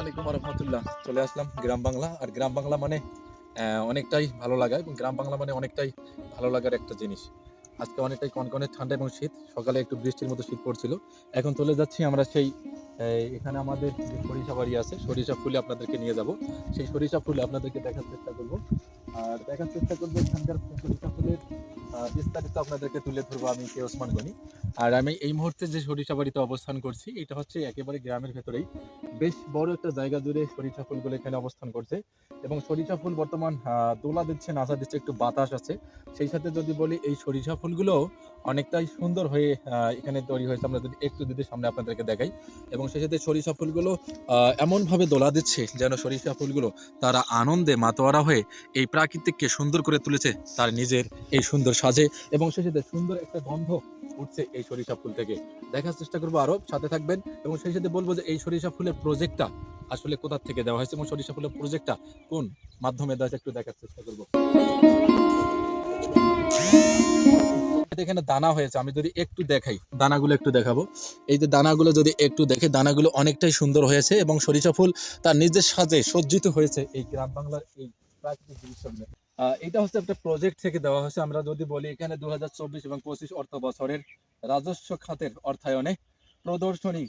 আলাইকুম রহমতুল্লাহ চলে আসলাম গ্রাম বাংলা। আর গ্রাম বাংলা মানে অনেকটাই ভালো লাগা এবং গ্রাম বাংলা মানে অনেকটাই ভালো লাগার একটা জিনিস। আজকে অনেকটাই কনকনে ঠান্ডা এবং শীত, সকালে একটু বৃষ্টির মতো শীত পড়ছিল। এখন চলে যাচ্ছি আমরা সেই এখানে আমাদের যে সরিষা বাড়ি আছে, সরিষা ফুলে আপনাদেরকে নিয়ে যাব। সেই সরিষা ফুল আপনাদেরকে দেখার চেষ্টা করব। আর দেখার চেষ্টা করব এখানকার সরিষা ফুলের বিস্তারিত আপনাদেরকে তুলে ধরবো আমি কে ওসমান গনি। আর আমি এই মুহূর্তে যে সরিষা বাড়িতে অবস্থান করছি, এটা হচ্ছে একেবারে গ্রামের ভেতরেই। বেশ বড় একটা জায়গা জুড়ে সরিষা ফুলগুলো এখানে অবস্থান করছে। এবং সরিষা ফুল বর্তমান দোলা দিচ্ছে নাচা দিচ্ছে, একটু বাতাস আছে। সেই সাথে যদি বলি, এই সরিষা ফুলগুলো অনেকটাই সুন্দর হয়ে এখানে তৈরি হয়েছে। আমরা যদি একটু যদি সামনে আপনাদেরকে দেখাই। এবং সেই সাথে সরিষা ফুলগুলো এমনভাবে দোলা দিচ্ছে যেন সরিষা ফুলগুলো তারা আনন্দে মাতোয়ারা হয়ে এই প্রাকৃতিককে সুন্দর করে তুলেছে, তার নিজের এই সুন্দর সাজে এবং সাথে সুন্দর একটা গন্ধ উঠছে এই সরিষা ফুল থেকে। দেখার চেষ্টা করব আরও সাথে থাকবেন এবং সেই সাথে বলব যে এই সরিষা ফুলের প্রজেক্টটা আসলে কোথা থেকে দেওয়া হয়েছে এবং সরিষা ফুলের প্রজেক্টটা কোন মাধ্যমে দেওয়া একটু দেখার চেষ্টা করব। এখানে দানা হয়েছে আমি যদি একটু দেখাই দানাগুলো একটু দেখাবো। এই যে দানাগুলো যদি একটু দেখে দানাগুলো অনেকটাই সুন্দর হয়েছে এবং সরিষা ফুল তার নিজের সাজে সজ্জিত হয়েছে এই গ্রাম বাংলার এই প্রাকৃতিক আহ, এটা হচ্ছে একটা প্রজেক্ট থেকে দেওয়া হয়েছে। আমরা যদি বলি এখানে দু হাজার চব্বিশ এবং পঁচিশ অর্থ বছরের রাজস্ব খাতের অর্থায়নে, প্রদর্শনী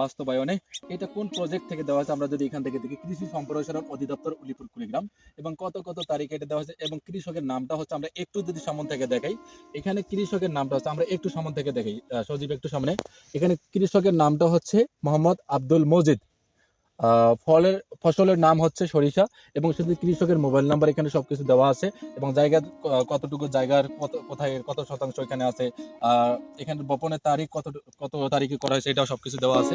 বাস্তবায়নে এটা কোন প্রজেক্ট থেকে দেওয়া হয়েছে? আমরা যদি এখান থেকে দেখি, কৃষি সম্প্রসারণ অধিদপ্তর উলিপুর কুড়িগ্রাম এবং কত কত তারিখে এটা দেওয়া হয়েছে এবং কৃষকের নামটা হচ্ছে আমরা একটু যদি সামন থেকে দেখাই, এখানে কৃষকের নামটা হচ্ছে আমরা একটু সামন থেকে দেখাই সজীব একটু সামনে। এখানে কৃষকের নামটা হচ্ছে মোহাম্মদ আব্দুল মজিদ। ফলের ফসলের নাম হচ্ছে সরিষা এবং শুধু কৃষকের মোবাইল নাম্বার এখানে সব কিছু দেওয়া আছে এবং জায়গা কতটুকু জায়গার কত, কোথায়, কত শতাংশ এখানে আছে এখানে বপনের তারিখ কত কত তারিখে করা হয়েছে এটাও সব কিছু দেওয়া আছে।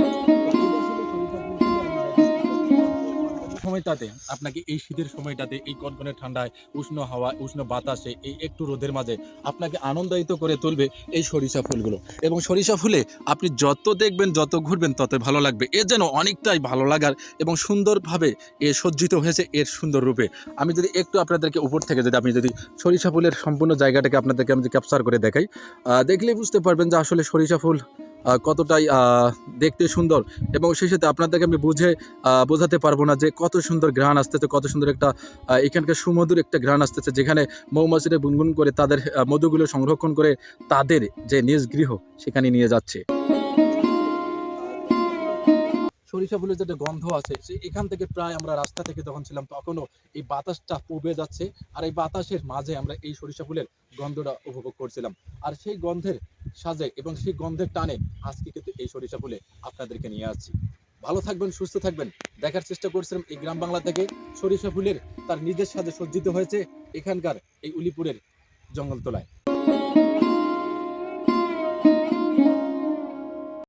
সময়টাতে আপনাকে এই শীতের সময়টাতে এই কনকনে ঠান্ডায় উষ্ণ হাওয়া উষ্ণ বাতাসে এই একটু রোদের মাঝে আপনাকে আনন্দায়িত করে তুলবে এই সরিষা ফুলগুলো। এবং সরিষা ফুলে আপনি যত দেখবেন যত ঘুরবেন তত ভালো লাগবে। এ যেন অনেকটাই ভালো লাগার এবং সুন্দরভাবে এ সজ্জিত হয়েছে এর সুন্দর রূপে। আমি যদি একটু আপনাদেরকে উপর থেকে যদি আপনি যদি সরিষা ফুলের সম্পূর্ণ জায়গাটাকে আপনাদেরকে আমি যদি ক্যাপচার করে দেখাই আহ, দেখলেই বুঝতে পারবেন যে আসলে সরিষা ফুল কতটাই দেখতে সুন্দর এবং সেই সাথে আপনাদেরকে আমি বুঝে বোঝাতে পারব না যে কত সুন্দর ঘ্রাণ আসতেছে, কত সুন্দর একটা এখানকার সুমধুর একটা ঘ্রাণ আসতেছে যেখানে মৌমাছিরা গুনগুন করে তাদের মধুগুলো সংরক্ষণ করে তাদের যে নিজ গৃহ সেখানে নিয়ে যাচ্ছে। সরিষা ফুলের যেটা গন্ধ আছে, সে এখান থেকে প্রায় আমরা রাস্তা থেকে যখন ছিলাম তখনও এই বাতাসটা পড়বে যাচ্ছে, আর এই বাতাসের মাঝে আমরা এই সরিষা ফুলের গন্ধটা উপভোগ করছিলাম। আর সেই গন্ধের সাজে এবং সেই গন্ধের টানে আজকে কিন্তু এই সরিষা ফুলে আপনাদেরকে নিয়ে আসছি। ভালো থাকবেন, সুস্থ থাকবেন। দেখার চেষ্টা করছিলাম এই গ্রাম বাংলা থেকে সরিষা ফুলের তার নিজের সাজে সজ্জিত হয়েছে এখানকার এই উলিপুরের জঙ্গলতলায়।